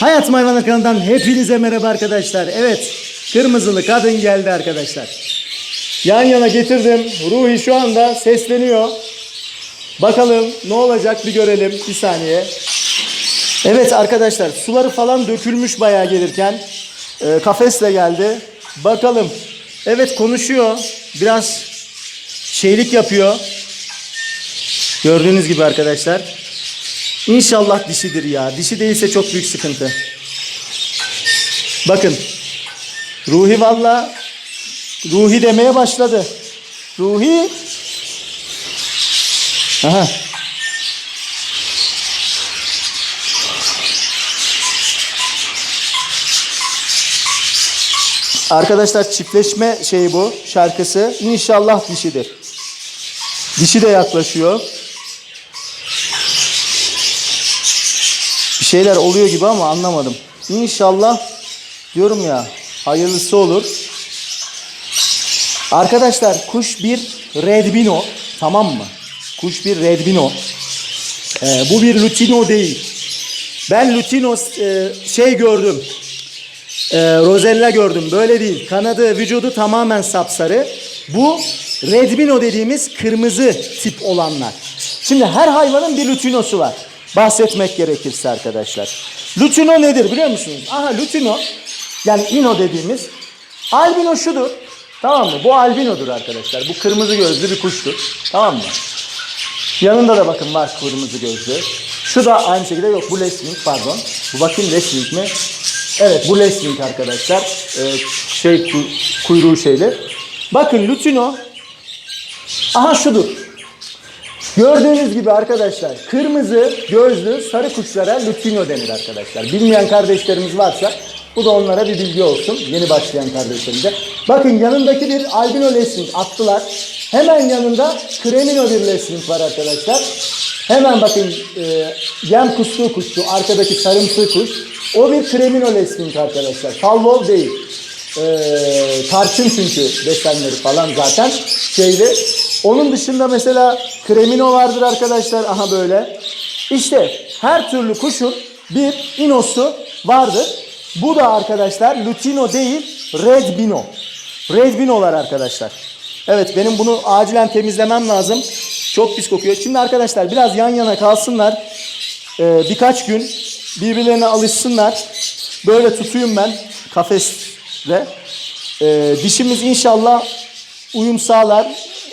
Hayat Hayvanlar kanalından hepinize merhaba arkadaşlar. Evet, kırmızılı kadın geldi arkadaşlar. Yan yana getirdim. Ruhi şu anda sesleniyor. Bakalım ne olacak bir görelim. Bir saniye. Evet arkadaşlar suları falan dökülmüş bayağı gelirken. Ee, kafesle geldi. Bakalım. Evet konuşuyor. Biraz şeylik yapıyor. Gördüğünüz gibi arkadaşlar. İnşallah dişidir ya. Dişi değilse çok büyük sıkıntı. Bakın. Ruhi valla Ruhi demeye başladı. Ruhi. Aha. Arkadaşlar çiftleşme şeyi bu şarkısı. İnşallah dişidir. Dişi de yaklaşıyor. Şeyler oluyor gibi ama anlamadım. İnşallah diyorum ya hayırlısı olur. Arkadaşlar kuş bir redbino tamam mı? Kuş bir redbino. Ee, bu bir lutino değil. Ben lutino e, şey gördüm. E, rozella gördüm. Böyle değil. Kanadı, vücudu tamamen sapsarı. Bu redbino dediğimiz kırmızı tip olanlar. Şimdi her hayvanın bir lutinosu var. Bahsetmek gerekirse arkadaşlar. Lutino nedir biliyor musunuz? Aha lutino yani ino dediğimiz albino şudur. Tamam mı? Bu albinodur arkadaşlar. Bu kırmızı gözlü bir kuştur. Tamam mı? Yanında da bakın var kırmızı gözlü. Şu da aynı şekilde yok. Bu Lesling pardon. Bu bakayım Lesling mi? Evet bu Lesling arkadaşlar. Ee, şey ku- kuyruğu şeyli. Bakın Lutino. Aha şudur. Gördüğünüz gibi arkadaşlar kırmızı gözlü sarı kuşlara lutino denir arkadaşlar. Bilmeyen kardeşlerimiz varsa bu da onlara bir bilgi olsun. Yeni başlayan kardeşlerimize. Bakın yanındaki bir albino lesling attılar. Hemen yanında kremino bir lesling var arkadaşlar. Hemen bakın e, yem kuşluğu kuşu arkadaki sarımsı kuş. O bir kremino lesling arkadaşlar. Pavlov değil. Ee, tarçın çünkü desenleri falan zaten şeyli. Onun dışında mesela kremino vardır arkadaşlar. Aha böyle. İşte her türlü kuşun bir inosu vardır. Bu da arkadaşlar lutino değil redbino. Redbinolar arkadaşlar. Evet benim bunu acilen temizlemem lazım. Çok pis kokuyor. Şimdi arkadaşlar biraz yan yana kalsınlar. Ee, birkaç gün birbirlerine alışsınlar. Böyle tutuyum ben kafesle. Ee, dişimiz inşallah uyum sağlar.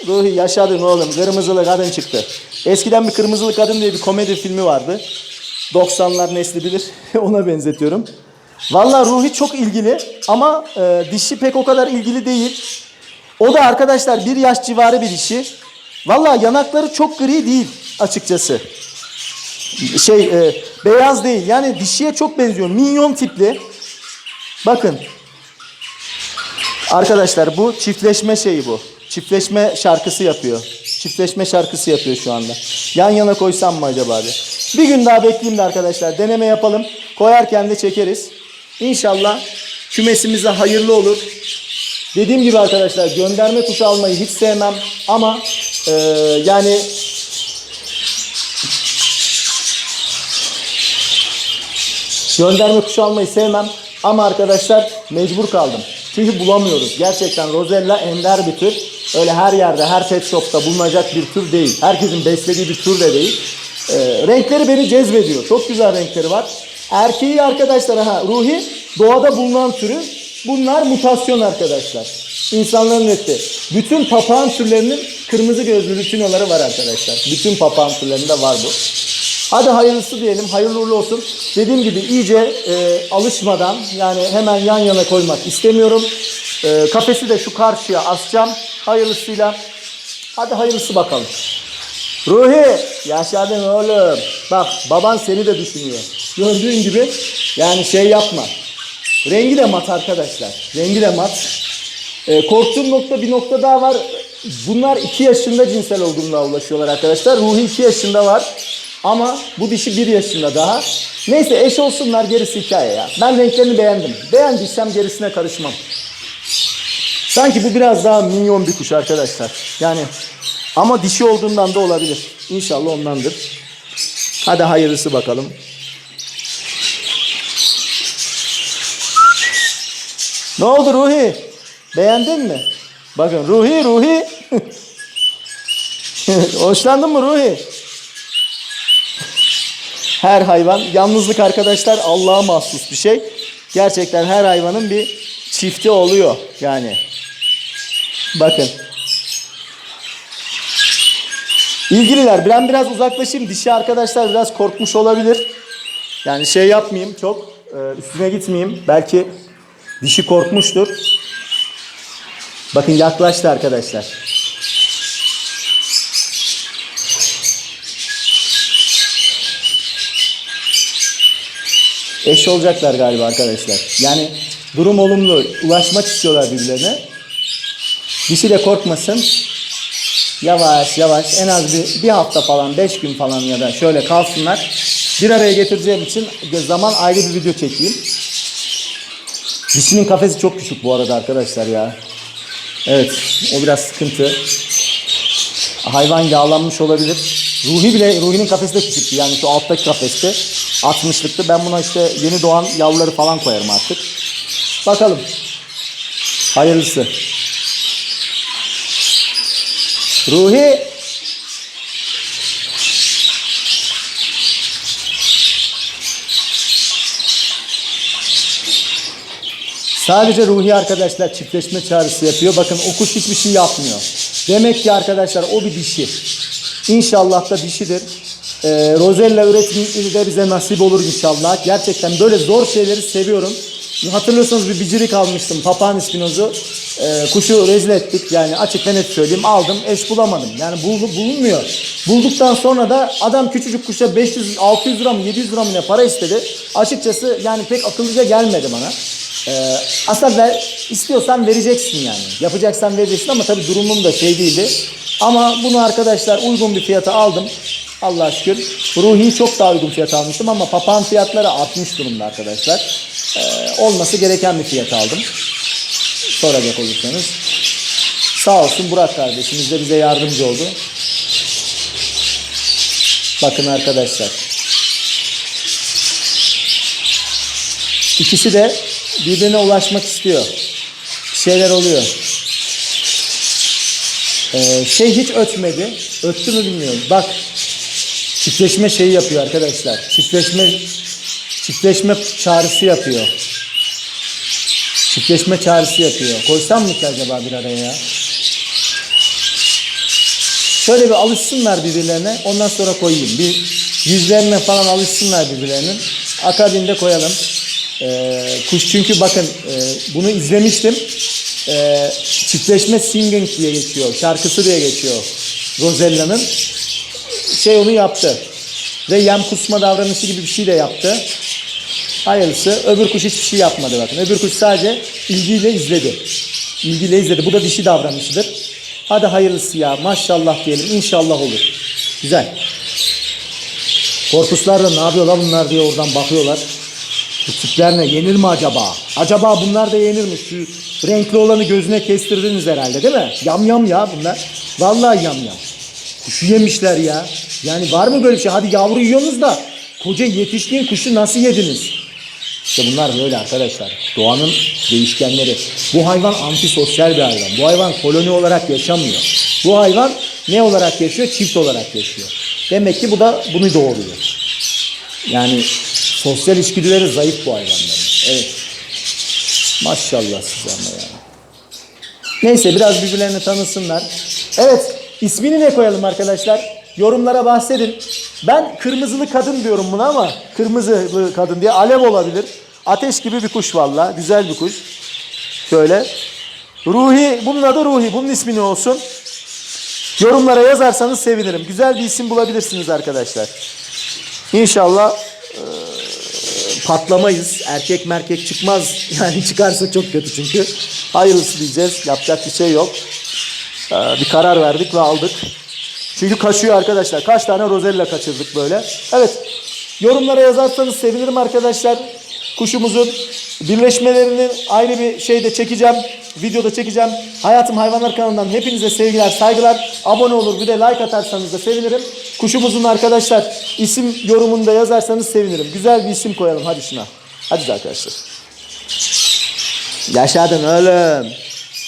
Ruhi yaşadın oğlum. Kırmızılı kadın çıktı. Eskiden bir Kırmızılı Kadın diye bir komedi filmi vardı. 90'lar nesli bilir. Ona benzetiyorum. Valla Ruhi çok ilgili ama e, dişi pek o kadar ilgili değil. O da arkadaşlar bir yaş civarı bir dişi. Valla yanakları çok gri değil açıkçası şey e, beyaz değil. Yani dişiye çok benziyor. Minyon tipli. Bakın. Arkadaşlar bu çiftleşme şeyi bu. Çiftleşme şarkısı yapıyor. Çiftleşme şarkısı yapıyor şu anda. Yan yana koysam mı acaba abi? Bir gün daha bekleyeyim de arkadaşlar. Deneme yapalım. Koyarken de çekeriz. İnşallah kümesimize hayırlı olur. Dediğim gibi arkadaşlar gönderme kuşu almayı hiç sevmem. Ama e, yani Gönderme kuşu almayı sevmem ama arkadaşlar mecbur kaldım. Çünkü bulamıyoruz. Gerçekten Rosella ender bir tür. Öyle her yerde, her pet shop'ta bulunacak bir tür değil. Herkesin beslediği bir tür de değil. Ee, renkleri beni cezbediyor. Çok güzel renkleri var. Erkeği arkadaşlar ha Ruhi doğada bulunan türü. Bunlar mutasyon arkadaşlar. İnsanların etti. Bütün papağan türlerinin kırmızı gözlü lutinoları var arkadaşlar. Bütün papağan türlerinde var bu. Hadi hayırlısı diyelim, hayırlı uğurlu olsun. Dediğim gibi iyice e, alışmadan yani hemen yan yana koymak istemiyorum. E, kafesi de şu karşıya asacağım hayırlısıyla. Hadi hayırlısı bakalım. Ruhi, yaşadın oğlum. Bak baban seni de düşünüyor. Gördüğün gibi yani şey yapma. Rengi de mat arkadaşlar. Rengi de mat. E, korktuğum nokta bir nokta daha var. Bunlar 2 yaşında cinsel olgunluğa ulaşıyorlar arkadaşlar. Ruhi 2 yaşında var. Ama bu dişi 1 yaşında daha. Neyse eş olsunlar gerisi hikaye ya. Ben renklerini beğendim. Beğendiysem gerisine karışmam. Sanki bu biraz daha minyon bir kuş arkadaşlar. Yani ama dişi olduğundan da olabilir. İnşallah ondandır. Hadi hayırlısı bakalım. Ne oldu Ruhi? Beğendin mi? Bakın Ruhi Ruhi. Hoşlandın mı Ruhi? Her hayvan, yalnızlık arkadaşlar Allah'a mahsus bir şey. Gerçekten her hayvanın bir çifti oluyor yani. Bakın. İlgililer ben biraz uzaklaşayım. Dişi arkadaşlar biraz korkmuş olabilir. Yani şey yapmayayım çok e, üstüne gitmeyeyim. Belki dişi korkmuştur. Bakın yaklaştı arkadaşlar. Eş olacaklar galiba arkadaşlar. Yani durum olumlu. Ulaşmak istiyorlar birbirlerine. Dişi de korkmasın. Yavaş yavaş en az bir, bir hafta falan, beş gün falan ya da şöyle kalsınlar. Bir araya getireceğim için zaman ayrı bir video çekeyim. Dişinin kafesi çok küçük bu arada arkadaşlar ya. Evet o biraz sıkıntı. Hayvan yağlanmış olabilir. Ruhi bile, Ruhi'nin kafesi de küçüktü. Yani şu alttaki kafeste 60'lıktı. Ben buna işte yeni doğan yavruları falan koyarım artık. Bakalım. Hayırlısı. Ruhi. Sadece Ruhi arkadaşlar çiftleşme çağrısı yapıyor. Bakın o kuş hiçbir şey yapmıyor. Demek ki arkadaşlar o bir dişi. İnşallah da dişidir. Ee, Rosella üretimi de bize nasip olur inşallah. Gerçekten böyle zor şeyleri seviyorum. Hatırlıyorsanız bir bicirik almıştım. Papağan ispinozu. Ee, kuşu rezil ettik. Yani açık ve net söyleyeyim. Aldım. Eş bulamadım. Yani bul- bulunmuyor. Bulduktan sonra da adam küçücük kuşa 500, 600 lira mı 700 lira mı ne para istedi. Açıkçası yani pek akıllıca gelmedi bana. Ee, aslında ver, istiyorsan vereceksin yani. Yapacaksan vereceksin ama tabii durumum da şey değildi. Ama bunu arkadaşlar uygun bir fiyata aldım. Allah şükür. Ruhi'yi çok daha uygun fiyata almıştım ama papağan fiyatları artmış durumda arkadaşlar. Ee, olması gereken bir fiyat aldım. Soracak olursanız. Sağ olsun Burak kardeşimiz de bize yardımcı oldu. Bakın arkadaşlar. İkisi de birbirine ulaşmak istiyor. Bir şeyler oluyor. Ee, şey hiç ötmedi. Öttü mü bilmiyorum. Bak çiftleşme şeyi yapıyor arkadaşlar. Çiftleşme çiftleşme çağrısı yapıyor. Çiftleşme çağrısı yapıyor. Koysam mı ki acaba bir araya ya? Şöyle bir alışsınlar birbirlerine. Ondan sonra koyayım. Bir yüzlerine falan alışsınlar birbirlerinin. Akabinde koyalım. Ee, kuş çünkü bakın e, bunu izlemiştim. Ee, çiftleşme singing diye geçiyor. Şarkısı diye geçiyor. Rosella'nın. Şey onu yaptı. Ve yem kusma davranışı gibi bir şey de yaptı. Hayırlısı. Öbür kuş hiçbir şey yapmadı bakın. Öbür kuş sadece ilgiyle izledi. İlgiyle izledi. Bu da dişi davranışıdır. Hadi hayırlısı ya. Maşallah diyelim. İnşallah olur. Güzel. Korpuslar da ne yapıyorlar bunlar diye oradan bakıyorlar. Bu tipler ne? Yenir mi acaba? Acaba bunlar da yenir mi? Şu renkli olanı gözüne kestirdiniz herhalde değil mi? Yam yam ya bunlar. Vallahi yam yam. Kuşu yemişler ya. Yani var mı böyle bir şey? Hadi yavru yiyorsunuz da koca yetişkin kuşu nasıl yediniz? İşte bunlar böyle arkadaşlar. Doğanın değişkenleri. Bu hayvan antisosyal bir hayvan. Bu hayvan koloni olarak yaşamıyor. Bu hayvan ne olarak yaşıyor? Çift olarak yaşıyor. Demek ki bu da bunu doğuruyor. Yani sosyal içgüdüleri zayıf bu hayvanların. Evet. Maşallah size ama yani. Neyse biraz birbirlerini tanısınlar. Evet ismini ne koyalım arkadaşlar? Yorumlara bahsedin. Ben kırmızılı kadın diyorum buna ama kırmızılı kadın diye alev olabilir. Ateş gibi bir kuş valla. Güzel bir kuş. Şöyle. Ruhi. Bunun adı Ruhi. Bunun ismi ne olsun? Yorumlara yazarsanız sevinirim. Güzel bir isim bulabilirsiniz arkadaşlar. İnşallah patlamayız. Erkek merkek çıkmaz. Yani çıkarsa çok kötü çünkü. Hayırlısı diyeceğiz. Yapacak bir şey yok. Eee, bir karar verdik ve aldık. Çünkü kaçıyor arkadaşlar. Kaç tane rozella kaçırdık böyle. Evet. Yorumlara yazarsanız sevinirim arkadaşlar. Kuşumuzun birleşmelerini ayrı bir şeyde çekeceğim. Videoda çekeceğim. Hayatım Hayvanlar kanalından hepinize sevgiler, saygılar. Abone olur bir de like atarsanız da sevinirim. Kuşumuzun arkadaşlar isim yorumunda yazarsanız sevinirim. Güzel bir isim koyalım hadi şuna. Hadi arkadaşlar. Yaşadın oğlum.